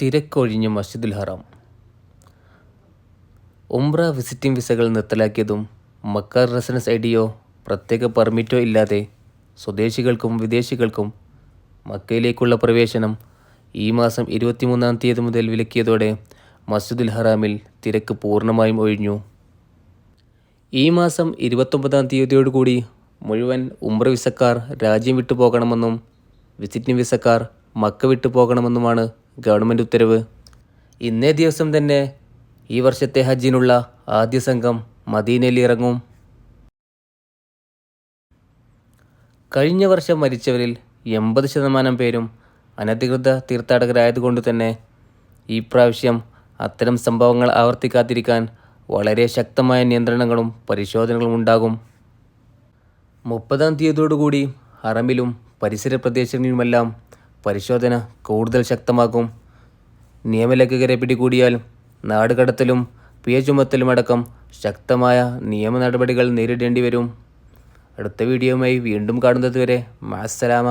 തിരക്കൊഴിഞ്ഞ മസ്ജിദുൽ ഹറാം. ഉംറ വിസിറ്റിംഗ് വിസകൾ നിർത്തലാക്കിയതും മക്ക റെസിഡൻസ് ഐ ഡിയോ പ്രത്യേക പെർമിറ്റോ ഇല്ലാതെ സ്വദേശികൾക്കും വിദേശികൾക്കും മക്കയിലേക്കുള്ള പ്രവേശനം ഈ മാസം ഇരുപത്തിമൂന്നാം തീയതി മുതൽ വിലക്കിയതോടെ മസ്ജിദുൽ ഹറാമിൽ തിരക്ക് പൂർണമായും ഒഴിഞ്ഞു. ഈ മാസം ഇരുപത്തൊമ്പതാം തീയതിയോടുകൂടി മുഴുവൻ ഉംറ വിസക്കാർ രാജ്യം വിട്ടു പോകണമെന്നും വിസിറ്റിംഗ് വിസക്കാർ മക്ക വിട്ടു പോകണമെന്നുമാണ് ഗവൺമെന്റ് ഉത്തരവ്. ഇന്നേ ദിവസം തന്നെ ഈ വർഷത്തെ ഹജ്ജിനുള്ള ആദ്യ സംഘം മദീനയിൽ ഇറങ്ങും. കഴിഞ്ഞ വർഷം മരിച്ചവരിൽ എൺപത് ശതമാനം പേരും അനധികൃത തീർത്ഥാടകരായതുകൊണ്ട് തന്നെ ഈ പ്രാവശ്യം അത്തരം സംഭവങ്ങൾ ആവർത്തിക്കാതിരിക്കാൻ വളരെ ശക്തമായ നിയന്ത്രണങ്ങളും പരിശോധനകളും ഉണ്ടാകും. മുപ്പതാം തീയതിയോടുകൂടി ഹറമിലും പരിസര പ്രദേശങ്ങളിലുമെല്ലാം പരിശോധന കൂടുതൽ ശക്തമാക്കും. നിയമലംഘകരെ പിടികൂടിയാൽ നാടുകടത്തലും പിഴ ചുമത്തലുമടക്കം ശക്തമായ നിയമ നടപടികൾ നേരിടേണ്ടി വരും. അടുത്ത വീഡിയോയുമായി വീണ്ടും കാണുന്നതുവരെ മാസലാമ